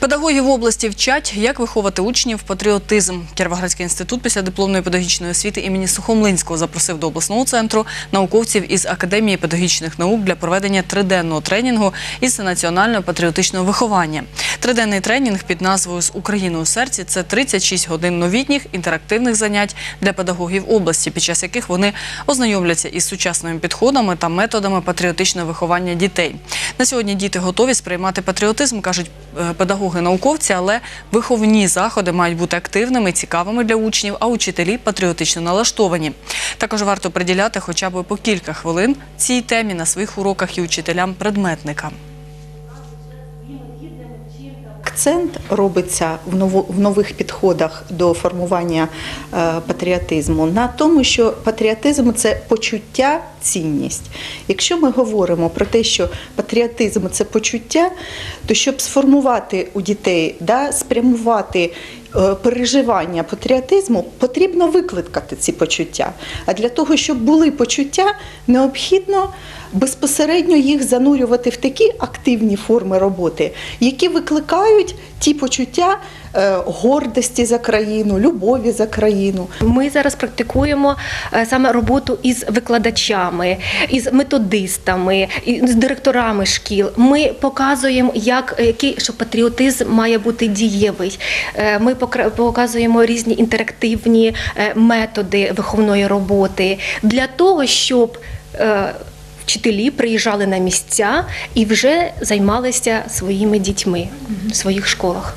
Педагоги в області вчать, як виховати учнів патріотизм. Кіровоградський інститут після дипломної педагогічної освіти імені Сухомлинського запросив до обласного центру науковців із Академії педагогічних наук для проведення триденного тренінгу із національно-патріотичного виховання. Триденний тренінг під назвою З Україною у серці це 36 годин новітніх інтерактивних занять для педагогів області, під час яких вони ознайомляться із сучасними підходами та методами патріотичного виховання дітей. На сьогодні діти готові сприймати патріотизм, кажуть е, педагоги-науковці, але виховні заходи мають бути активними, цікавими для учнів, а учителі патріотично налаштовані. Також варто приділяти хоча б по кілька хвилин цій темі на своїх уроках і учителям-предметникам. Акцент робиться в нових підходах до формування е, патріотизму на тому, що патріотизм це почуття, цінність. Якщо ми говоримо про те, що патріотизм це почуття, то щоб сформувати у дітей, да, спрямувати е, переживання патріотизму, потрібно викликати ці почуття. А для того, щоб були почуття, необхідно безпосередньо їх занурювати в такі активні форми роботи, які викликають ті почуття гордості за країну, любові за країну. Ми зараз практикуємо е, саме роботу із викладачами, із методистами, з директорами шкіл. Ми показуємо, як е, який що патріотизм має бути дієвий. Е, Ми показуємо різні інтерактивні е, методи виховної роботи для того, щоб е, Вчителі приїжджали на місця і вже займалися своїми дітьми в своїх школах.